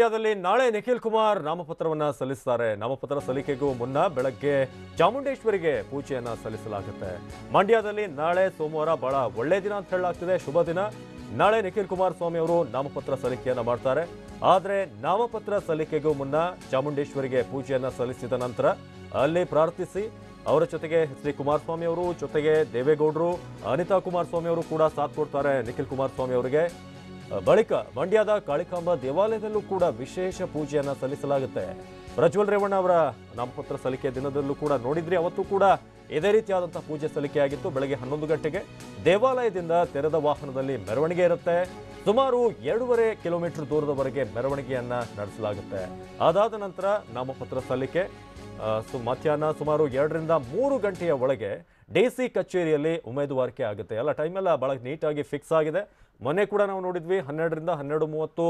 ಮಂಡ್ಯದಲ್ಲಿ ನಾಳೆ ನಿಖಿಲ್ ಕುಮಾರ್ ನಾಮಪತ್ರವನ್ನ ಸಲ್ಲಿಸ್ತಾರೆ. ನಾಮಪತ್ರ ಸಲ್ಲಿಕೆಗೂ ಮುನ್ನ ಬೆಳಗ್ಗೆ ಚಾಮುಂಡೇಶ್ವರಿಗೆ ಪೂಜೆಯನ್ನ ಸಲ್ಲಿಸಲಾಗುತ್ತೆ. ಮಂಡ್ಯದಲ್ಲಿ ನಾಳೆ ಸೋಮವಾರ ಬಹಳ ಒಳ್ಳೆ ದಿನ ಅಂತ ಹೇಳಲಾಗ್ತಿದೆ. ಶುಭ ದಿನ. ನಾಳೆ ನಿಖಿಲ್ ಕುಮಾರಸ್ವಾಮಿ ಅವರು ನಾಮಪತ್ರ ಸಲ್ಲಿಕೆಯನ್ನ ಮಾಡ್ತಾರೆ. ಆದರೆ ನಾಮಪತ್ರ ಸಲ್ಲಿಕೆಗೂ ಮುನ್ನ ಚಾಮುಂಡೇಶ್ವರಿಗೆ ಪೂಜೆಯನ್ನ ಸಲ್ಲಿಸಿದ ನಂತರ ಅಲ್ಲಿ ಪ್ರಾರ್ಥಿಸಿ ಅವರ ಜೊತೆಗೆ ಎಚ್ ಡಿ ಕುಮಾರಸ್ವಾಮಿ ಅವರು ಜೊತೆಗೆ ದೇವೇಗೌಡರು, ಅನಿತಾ ಕುಮಾರಸ್ವಾಮಿ ಅವರು ಕೂಡ ಸಾಥ್ ಕೊಡ್ತಾರೆ ನಿಖಿಲ್ ಕುಮಾರಸ್ವಾಮಿ ಅವರಿಗೆ. ಬಳಿಕ ಮಂಡ್ಯದ ಕಾಳಿಕಾಂಬ ದೇವಾಲಯದಲ್ಲೂ ಕೂಡ ವಿಶೇಷ ಪೂಜೆಯನ್ನು ಸಲ್ಲಿಸಲಾಗುತ್ತೆ. ಪ್ರಜ್ವಲ್ ರೇವಣ್ಣ ಅವರ ನಾಮಪತ್ರ ಸಲ್ಲಿಕೆ ದಿನದಲ್ಲೂ ಕೂಡ ನೋಡಿದ್ರಿ, ಅವತ್ತು ಕೂಡ ಇದೇ ರೀತಿಯಾದಂತಹ ಪೂಜೆ ಸಲ್ಲಿಕೆಯಾಗಿತ್ತು ಬೆಳಗ್ಗೆ ಹನ್ನೊಂದು ಗಂಟೆಗೆ ದೇವಾಲಯದಿಂದ ತೆರೆದ ವಾಹನದಲ್ಲಿ ಮೆರವಣಿಗೆ ಇರುತ್ತೆ. ಸುಮಾರು ಎರಡೂವರೆ ಕಿಲೋಮೀಟರ್ ದೂರದವರೆಗೆ ಮೆರವಣಿಗೆಯನ್ನ ನಡೆಸಲಾಗುತ್ತೆ. ಅದಾದ ನಂತರ ನಾಮಪತ್ರ ಸಲ್ಲಿಕೆ ಸು, ಮಧ್ಯಾಹ್ನ ಸುಮಾರು ಎರಡರಿಂದ ಮೂರು ಗಂಟೆಯ ಒಳಗೆ ಡಿ ಸಿ ಕಚೇರಿಯಲ್ಲಿ ಉಮೇದುವಾರಿಕೆ ಆಗುತ್ತೆ. ಎಲ್ಲ ಟೈಮೆಲ್ಲ ಬಹಳ ನೀಟಾಗಿ ಫಿಕ್ಸ್ ಆಗಿದೆ. ಮೊನ್ನೆ ಕೂಡ ನಾವು ನೋಡಿದ್ವಿ ಹನ್ನೆರಡರಿಂದ ಹನ್ನೆರಡು ಮೂವತ್ತು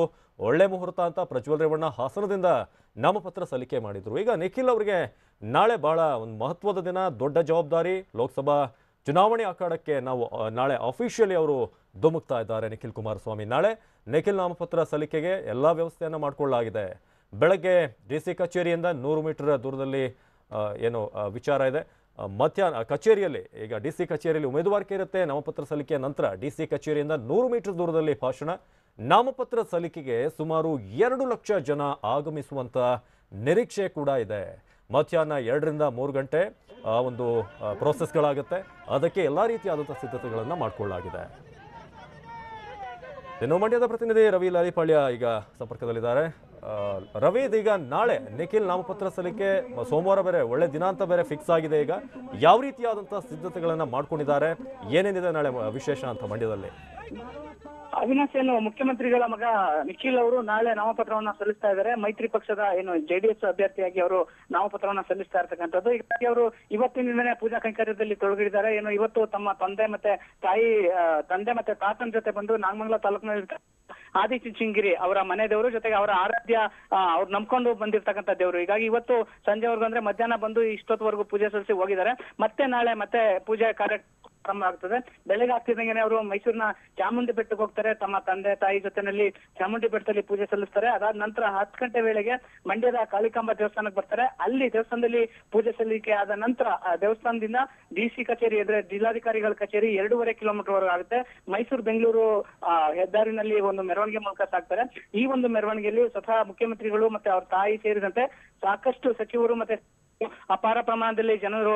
ಒಳ್ಳೆ ಮುಹೂರ್ತ ಅಂತ ಪ್ರಜ್ವಲ್ ರೇವಣ್ಣ ಹಾಸನದಿಂದ ನಾಮಪತ್ರ ಸಲ್ಲಿಕೆ ಮಾಡಿದ್ರು. ಈಗ ನಿಖಿಲ್ ಅವರಿಗೆ ನಾಳೆ ಬಹಳ ಒಂದು ಮಹತ್ವದ ದಿನ, ದೊಡ್ಡ ಜವಾಬ್ದಾರಿ. ಲೋಕಸಭಾ ಚುನಾವಣೆ ಅಖಾಡಕ್ಕೆ ನಾವು ನಾಳೆ ಅಫಿಷಿಯಲಿ ಅವರು ಧುಮುಕ್ತಾ ಇದ್ದಾರೆ ನಿಖಿಲ್ ಕುಮಾರಸ್ವಾಮಿ. ನಾಳೆ ನಿಖಿಲ್ ನಾಮಪತ್ರ ಸಲ್ಲಿಕೆಗೆ ಎಲ್ಲ ವ್ಯವಸ್ಥೆಯನ್ನು ಮಾಡಿಕೊಳ್ಳಲಾಗಿದೆ. ಬೆಳಗ್ಗೆ ಡಿ ಸಿ ಕಚೇರಿಯಿಂದ ನೂರು ಮೀಟರ್ ದೂರದಲ್ಲಿ ಏನು ವಿಚಾರ ಇದೆ. ಮಧ್ಯಾಹ್ನ ಕಚೇರಿಯಲ್ಲಿ, ಈಗ ಡಿ ಸಿ ಕಚೇರಿಯಲ್ಲಿ ಉಮೇದುವಾರಿಕೆ ಇರುತ್ತೆ. ನಾಮಪತ್ರ ಸಲ್ಲಿಕೆಯ ನಂತರ ಡಿ ಸಿ ಕಚೇರಿಯಿಂದ ನೂರು ಮೀಟರ್ ದೂರದಲ್ಲಿ ಭಾಷಣ. ನಾಮಪತ್ರ ಸಲ್ಲಿಕೆಗೆ ಸುಮಾರು ಎರಡು ಲಕ್ಷ ಜನ ಆಗಮಿಸುವಂತ ನಿರೀಕ್ಷೆ ಕೂಡ ಇದೆ. ಮಧ್ಯಾಹ್ನ ಎರಡರಿಂದ ಮೂರು ಗಂಟೆ ಒಂದು ಪ್ರೋಸೆಸ್ಗಳಾಗುತ್ತೆ ಅದಕ್ಕೆ ಎಲ್ಲ ರೀತಿಯಾದಂಥ ಸಿದ್ಧತೆಗಳನ್ನು ಮಾಡಿಕೊಳ್ಳಲಾಗಿದೆ. ಇನ್ನು ಮಂಡ್ಯದ ಪ್ರತಿನಿಧಿ ರವಿ ಲಾಲಿಪಾಳ್ಯ ಈಗ ಸಂಪರ್ಕದಲ್ಲಿದ್ದಾರೆ. ಆ, ರವಿ ಇದೀಗ ನಾಳೆ ನಿಖಿಲ್ ನಾಮಪತ್ರ ಸಲ್ಲಿಕೆ ಸೋಮವಾರ ಬೇರೆ ಒಳ್ಳೆ ದಿನಾಂತ ಬೇರೆ ಫಿಕ್ಸ್ ಆಗಿದೆ ಈಗ. ಯಾವ ರೀತಿಯಾದಂತಹ ಸಿದ್ಧತೆಗಳನ್ನ ಮಾಡ್ಕೊಂಡಿದ್ದಾರೆ? ಏನೇನಿದೆ ನಾಳೆ ವಿಶೇಷ ಅಂತ ಮಂಡ್ಯದಲ್ಲಿ? ಅವಿನಾಶ್ ಏನು ಮುಖ್ಯಮಂತ್ರಿಗಳ ಮಗ ನಿಖಿಲ್ ಅವರು ನಾಳೆ ನಾಮಪತ್ರವನ್ನ ಸಲ್ಲಿಸ್ತಾ ಇದ್ದಾರೆ. ಮೈತ್ರಿ ಪಕ್ಷದ ಏನು ಜೆಡಿಎಸ್ ಅಭ್ಯರ್ಥಿಯಾಗಿ ಅವರು ನಾಮಪತ್ರವನ್ನ ಸಲ್ಲಿಸ್ತಾ ಇರ್ತಕ್ಕಂಥದ್ದು. ಹೀಗಾಗಿ ಅವರು ಇವತ್ತಿನಿಂದನೇ ಪೂಜಾ ಕೈಂಕರ್ಯದಲ್ಲಿ ತೊಡಗಿದ್ದಾರೆ. ಏನು ಇವತ್ತು ತಮ್ಮ ತಂದೆ ಮತ್ತೆ ತಾಯಿ ತಂದೆ ಮತ್ತೆ ತಾತನ ಜೊತೆ ಬಂದು ನಾಗಮಂಗಲ ತಾಲೂಕಿನಲ್ಲಿ ಆದಿಚುಂಚನಗಿರಿ ಅವರ ಮನೆ ದೇವರು ಜೊತೆಗೆ ಅವರ ಆರಾಧ್ಯ ಅವ್ರು ನಂಬ್ಕೊಂಡು ಬಂದಿರ್ತಕ್ಕಂಥ ದೇವರು. ಹೀಗಾಗಿ ಇವತ್ತು ಸಂಜೆವರೆಗೂ ಅಂದ್ರೆ ಮಧ್ಯಾಹ್ನ ಬಂದು ಇಷ್ಟೊತ್ತವರೆಗೂ ಪೂಜೆ ಸಲ್ಲಿಸಿ ಹೋಗಿದ್ದಾರೆ. ಮತ್ತೆ ನಾಳೆ ಮತ್ತೆ ಪೂಜೆ ಕಾರ್ಯ ಪ್ರಾರಂಭ ಆಗ್ತದೆ. ಬೆಳಗ್ಗೆ ಆಗ್ತಿದ್ದಂಗೆ ಅವರು ಮೈಸೂರಿನ ಚಾಮುಂಡಿ ಬೆಟ್ಟಕ್ಕೆ ಹೋಗ್ತಾರೆ. ತಮ್ಮ ತಂದೆ, ತಾಯಿ ಜೊತೆನಲ್ಲಿ ಚಾಮುಂಡಿ ಬೆಟ್ಟದಲ್ಲಿ ಪೂಜೆ ಸಲ್ಲಿಸ್ತಾರೆ. ಅದಾದ ನಂತರ ಹತ್ತು ಗಂಟೆ ವೇಳೆಗೆ ಮಂಡ್ಯದ ಕಾಳಿಕಾಂಬ ದೇವಸ್ಥಾನಕ್ಕೆ ಬರ್ತಾರೆ. ಅಲ್ಲಿ ದೇವಸ್ಥಾನದಲ್ಲಿ ಪೂಜೆ ಸಲ್ಲಿಕೆ ಆದ ನಂತರ ದೇವಸ್ಥಾನದಿಂದ ಡಿ ಸಿ ಕಚೇರಿ ಅಂದ್ರೆ ಜಿಲ್ಲಾಧಿಕಾರಿಗಳ ಕಚೇರಿ ಎರಡೂವರೆ ಕಿಲೋಮೀಟರ್ ವರೆಗೆ ಆಗುತ್ತೆ. ಮೈಸೂರು, ಬೆಂಗಳೂರು ಹೆದ್ದಾರಿನಲ್ಲಿ ಒಂದು ಮೆರವಣಿಗೆ ಮೂಲಕ ಸಾಕ್ತಾರೆ. ಈ ಒಂದು ಮೆರವಣಿಗೆಯಲ್ಲಿ ಸ್ವತಃ ಮುಖ್ಯಮಂತ್ರಿಗಳು ಮತ್ತೆ ಅವ್ರ ತಾಯಿ ಸೇರಿದಂತೆ ಸಾಕಷ್ಟು ಸಚಿವರು ಮತ್ತೆ ಅಪಾರ ಪ್ರಮಾಣದಲ್ಲಿ ಜನರು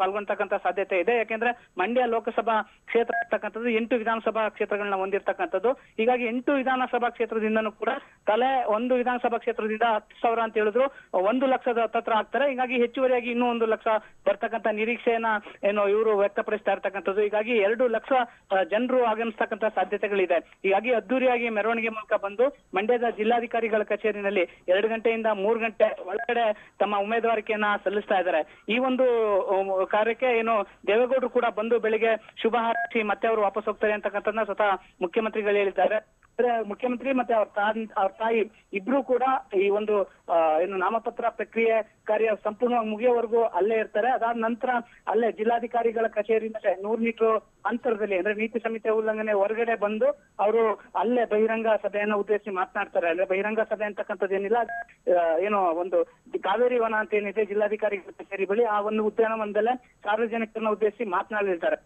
ಪಾಲ್ಗೊಂತಕ್ಕಂತ ಸಾಧ್ಯತೆ ಇದೆ. ಯಾಕೆಂದ್ರೆ ಮಂಡ್ಯ ಲೋಕಸಭಾ ಕ್ಷೇತ್ರ ಇರ್ತಕ್ಕಂಥದ್ದು ಎಂಟು ವಿಧಾನಸಭಾ ಕ್ಷೇತ್ರಗಳನ್ನ ಹೊಂದಿರ್ತಕ್ಕಂಥದ್ದು. ಹೀಗಾಗಿ ಎಂಟು ವಿಧಾನಸಭಾ ಕ್ಷೇತ್ರದಿಂದನೂ ಕೂಡ ತಲೆ ಒಂದು ವಿಧಾನಸಭಾ ಕ್ಷೇತ್ರದಿಂದ ಹತ್ತು ಸಾವಿರ ಅಂತ ಹೇಳಿದ್ರು, ಒಂದು ಲಕ್ಷದ ಹತ್ತತ್ರ ಆಗ್ತಾರೆ. ಹೀಗಾಗಿ ಹೆಚ್ಚುವರಿಯಾಗಿ ಇನ್ನೂ ಒಂದು ಲಕ್ಷ ಬರ್ತಕ್ಕಂಥ ನಿರೀಕ್ಷೆಯನ್ನ ಏನು ಇವರು ವ್ಯಕ್ತಪಡಿಸ್ತಾ ಇರ್ತಕ್ಕಂಥದ್ದು. ಹೀಗಾಗಿ ಎರಡು ಲಕ್ಷ ಜನರು ಆಗಮಿಸ್ತಕ್ಕಂಥ ಸಾಧ್ಯತೆಗಳಿದೆ. ಹೀಗಾಗಿ ಅದ್ದೂರಿಯಾಗಿ ಮೆರವಣಿಗೆ ಮೂಲಕ ಬಂದು ಮಂಡ್ಯದ ಜಿಲ್ಲಾಧಿಕಾರಿಗಳ ಕಚೇರಿನಲ್ಲಿ ಎರಡು ಗಂಟೆಯಿಂದ ಮೂರು ಗಂಟೆ ಒಳಗಡೆ ತಮ್ಮ ಉಮೇದುವಾರಿಕೆಯನ್ನ ಸಲ್ಲಿಸ್ತಾ ಇದ್ದಾರೆ. ಈ ಒಂದು ಕಾರ್ಯಕ್ಕೆ ಏನು ದೇವೇಗೌಡರು ಕೂಡ ಬಂದು ಬೆಳಿಗ್ಗೆ ಶುಭ ಹಾರೈಸಿ ಮತ್ತೆ ಅವರು ವಾಪಸ್ ಹೋಗ್ತಾರೆ ಅಂತಕ್ಕಂಥದ್ದನ್ನ ಸ್ವತಃ ಮುಖ್ಯಮಂತ್ರಿಗಳು ಹೇಳಿದ್ದಾರೆ. ಮುಖ್ಯಮಂತ್ರಿ ಮತ್ತೆ ಅವ್ರ ಅವ್ರ ತಾಯಿ ಇಬ್ರು ಕೂಡ ಈ ಒಂದು ಏನು ನಾಮಪತ್ರ ಪ್ರಕ್ರಿಯೆ ಕಾರ್ಯ ಸಂಪೂರ್ಣವಾಗಿ ಮುಗಿಯೋವರೆಗೂ ಅಲ್ಲೇ ಇರ್ತಾರೆ. ಅದಾದ ನಂತರ ಅಲ್ಲೇ ಜಿಲ್ಲಾಧಿಕಾರಿಗಳ ಕಚೇರಿಯಿಂದ ನೂರು ಮೀಟರ್ ಅಂತರದಲ್ಲಿ, ಅಂದ್ರೆ ನೀತಿ ಸಂಹಿತೆ ಉಲ್ಲಂಘನೆ ಹೊರಗಡೆ ಬಂದು ಅವರು ಅಲ್ಲೇ ಬಹಿರಂಗ ಸಭೆಯನ್ನ ಉದ್ದೇಶಿಸಿ ಮಾತನಾಡ್ತಾರೆ. ಅಂದ್ರೆ ಬಹಿರಂಗ ಸಭೆ ಅಂತಕ್ಕಂಥದ್ದು ಏನಿಲ್ಲ. ಏನೋ ಏನು ಒಂದು ಕಾವೇರಿ ವನ ಅಂತ ಏನಿದೆ, ಜಿಲ್ಲಾಧಿಕಾರಿಗಳ ಕಚೇರಿ ಬಳಿ ಆ ಒಂದು ಉದ್ಯಾನವನದಲ್ಲೇ ಸಾರ್ವಜನಿಕರನ್ನ ಉದ್ದೇಶಿಸಿ ಮಾತನಾಡಲಿದ್ದಾರೆ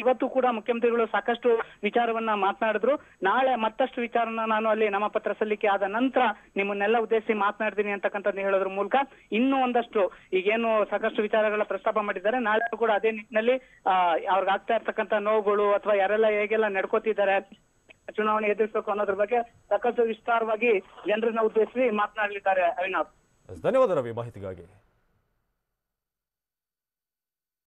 ಇವತ್ತು ಕೂಡ ಮುಖ್ಯಮಂತ್ರಿಗಳು ಸಾಕಷ್ಟು ವಿಚಾರವನ್ನ ಮಾತನಾಡಿದ್ರು. ನಾಳೆ ಮತ್ತಷ್ಟು ವಿಚಾರನ ನಾನು ಅಲ್ಲಿ ನಾಮಪತ್ರ ಸಲ್ಲಿಕೆ ಆದ ನಂತರ ನಿಮ್ಮನ್ನೆಲ್ಲ ಉದ್ದೇಶಿಸಿ ಮಾತನಾಡ್ತೀನಿ ಅಂತಕ್ಕಂಥದ್ದು ಹೇಳೋದ್ರ ಮೂಲಕ ಇನ್ನೂ ಒಂದಷ್ಟು ಈಗೇನು ಸಾಕಷ್ಟು ವಿಚಾರಗಳ ಪ್ರಸ್ತಾಪ ಮಾಡಿದ್ದಾರೆ. ನಾಳೆ ಕೂಡ ಅದೇ ನಿಟ್ಟಿನಲ್ಲಿ ಆಗ್ತಾ ಇರ್ತಕ್ಕಂಥ ನೋವುಗಳು ಅಥವಾ ಯಾರೆಲ್ಲ ಹೇಗೆಲ್ಲ ನಡ್ಕೋತಿದ್ದಾರೆ, ಚುನಾವಣೆ ಎದುರಿಸಬೇಕು ಅನ್ನೋದ್ರ ಬಗ್ಗೆ ಸಾಕಷ್ಟು ವಿಸ್ತಾರವಾಗಿ ಜನರನ್ನ ಉದ್ದೇಶಿಸಿ ಮಾತನಾಡಲಿದ್ದಾರೆ ಅವಿನಾಥ್ ಧನ್ಯವಾದ ರವಿ ಮಾಹಿತಿಗಾಗಿ.